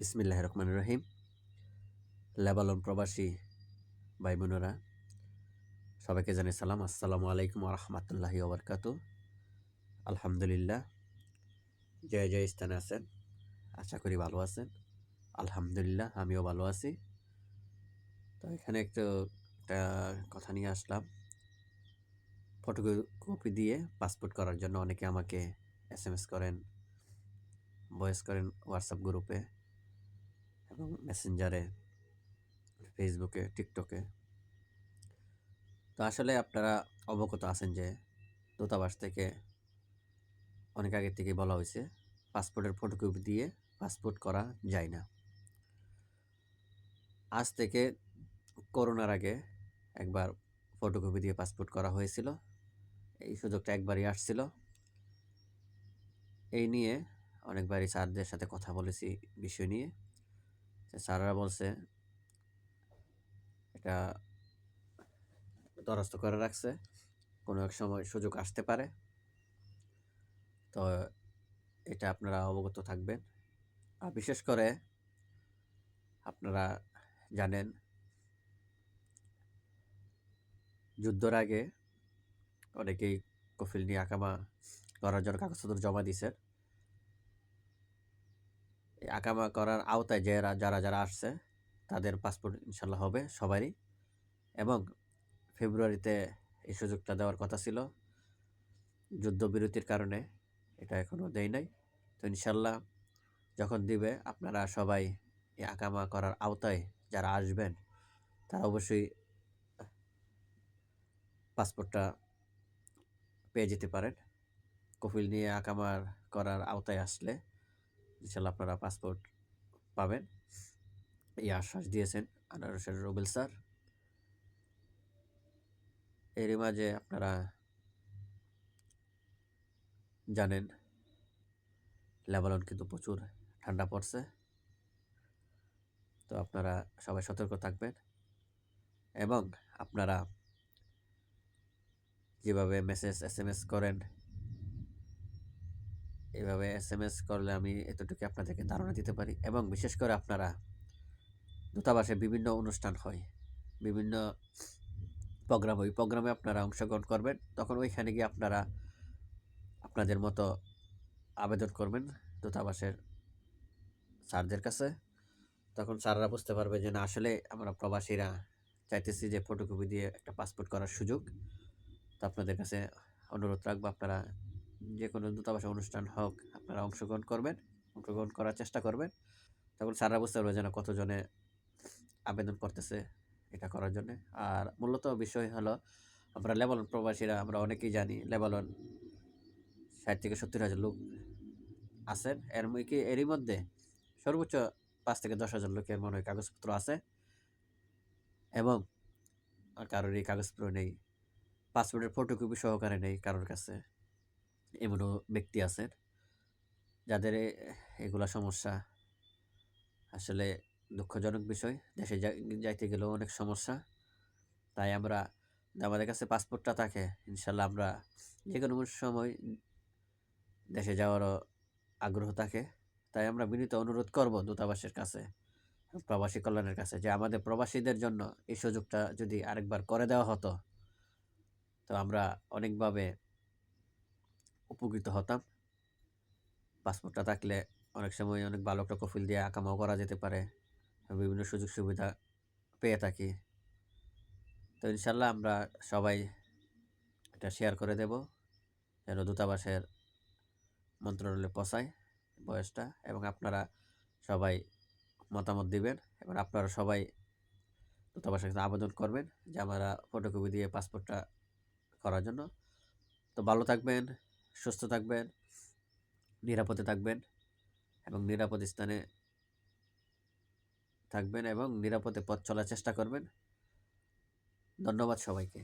বিসমিল্লাহ রহমান রহিম। লেবালন প্রবাসী ভাই বোনেরা সবাইকে জানাই সালাম। আসসালামু আলাইকুম রহমতুল্লাহি ওবরকাত আলহামদুলিল্লাহ, জয় জয় স্থানে আছেন। আশা করি ভালো আছেন। আলহামদুলিল্লাহ, আমিও ভালো আছি। তো এখানে একটু একটা কথা নিয়ে আসলাম। ফটোকপি দিয়ে পাসপোর্ট করার জন্য অনেকে আমাকে এস এম এস করেন ভয়েস করেন হোয়াটসঅ্যাপ গ্রুপে। এবং মেসেঞ্জারে ফেসবুকে টিকটকে তো আসলে আপনারা অবগত আছেন যে, দূতাবাস থেকে অনেক আগে থেকে বলা হয়েছে, পাসপোর্টের ফটোকপি দিয়ে পাসপোর্ট করা যায় না। আজ থেকে করোনার আগে একবার ফটোকপি দিয়ে পাসপোর্ট করা হয়েছিল। এই সুযোগটা একবারই আসছিল। এই নিয়ে অনেকবারই স্যারদের সাথে কথা বলেছি বিষয় নিয়ে। স্যাররা বলছে, এটা দরস্ত করে রাখছে, কোনো এক সময় সুযোগ আসতে পারে। তো এটা আপনারা অবগত থাকবেন। আর বিশেষ করে আপনারা জানেন, যুদ্ধর আগে অনেকেই কফিল নিয়ে আকামা করার জন্য কাগজপত্র জমা এই আকামা করার আওতায় যারা যারা যারা আসছে, তাদের পাসপোর্ট ইনশাল্লাহ হবে সবারই। এবং ফেব্রুয়ারিতে এই সুযোগটা দেওয়ার কথা ছিল। যুদ্ধবিরতির কারণে এটা এখনও দেয় নাই। তো ইনশাল্লাহ যখন দিবে, আপনারা সবাই এই আকামা করার আওতায় যারা আসবেন, তারা অবশ্যই পাসপোর্টটা পেয়ে যেতে পারেন। কফিল নিয়ে আকামার করার আওতায় আসলে ইনশাল্লাহ আপনারা পাসপোর্ট পাবেন। এই আশ্বাস দিয়েছেন আনারসের রুবেল স্যার। এরই মাঝে আপনারা জানেন, লেবানন কিন্তু প্রচুর ঠান্ডা পড়ছে। তো আপনারা সবাই সতর্ক থাকবেন এবং আপনারা যেভাবে মেসেজ এস এম এস করেন এভাবে এস এম এস করলে আমি এতটুকু আপনাদেরকে ধারণা দিতে পারি এবং বিশেষ করে আপনারা দূতাবাসে বিভিন্ন অনুষ্ঠান হয়, বিভিন্ন প্রোগ্রাম ওই প্রোগ্রামে আপনারা অংশগ্রহণ করবেন, তখন ওইখানে গিয়ে আপনারা আপনাদের মতো আবেদন করবেন দূতাবাসের স্যারদের কাছে। তখন স্যাররা বুঝতে পারবে যে না, আসলে আমরা প্রবাসীরা চাইতেছি যে ফটোকপি দিয়ে একটা পাসপোর্ট করার সুযোগ। তো আপনাদের কাছে অনুরোধ রাখব আপনারা যে কোনো দূতাবাসে অনুষ্ঠান হোক, আপনারা অংশগ্রহণ করবেন, অংশগ্রহণ করার চেষ্টা করবেন। তখন স্যাররা বুঝতে পারবে যেন কতজনে আবেদন করতেছে এটা করার জন্য। আর মূলত বিষয় হলো, আমরা লেবানন প্রবাসীরা আমরা অনেকেই জানি, লেবানন ষাট থেকে সত্তর হাজার লোক আছেন। এর কি এরই মধ্যে সর্বোচ্চ পাঁচ থেকে দশ হাজার লোকের মনে হয় কাগজপত্র আছে। এবং কারোর এই কাগজপত্র নেই, পাসপোর্টের ফটোকপি সহকারে নেই কারোর কাছে। এমনও ব্যক্তি আছেন যাদের এগুলা সমস্যা আসলে দুঃখজনক বিষয়। দেশে যাইতে গেলেও অনেক সমস্যা। তাই আমরা আমাদের কাছে পাসপোর্টটা থাকে, ইনশাল্লাহ আমরা যে কোনো সময় দেশে যাওয়ারও আগ্রহ থাকে। তাই আমরা বিনীত অনুরোধ করব দূতাবাসের কাছে, প্রবাসী কল্যাণের কাছে যে আমাদের প্রবাসীদের জন্য এই সুযোগটা যদি আরেকবার করে দেওয়া হতো, তো আমরা অনেকভাবে উপকৃত হতাম। পাসপোর্টটা থাকলে অনেক সময় অনেক ভালো একটা কফিল দিয়ে আঁকামাও করা যেতে পারে। বিভিন্ন সুযোগ সুবিধা পেয়ে থাকি। তো ইনশাল্লাহ আমরা সবাই এটা শেয়ার করে দেব। যেন দূতাবাসের মন্ত্রণালয়ে পৌঁছায় বয়সটা এবং আপনারা সবাই মতামত দিবেন এবং আপনারা সবাই দূতাবাসের কাছে আবেদন করবেন যে আমরা ফটোকপি দিয়ে পাসপোর্টটা করার জন্য। তো ভালো থাকবেন। সুস্থ থাকবেন, নিরাপদে থাকবেন এবং নিরাপদ স্থানে থাকবেন এবং নিরাপদে পথ চলার চেষ্টা করবেন। ধন্যবাদ সবাইকে।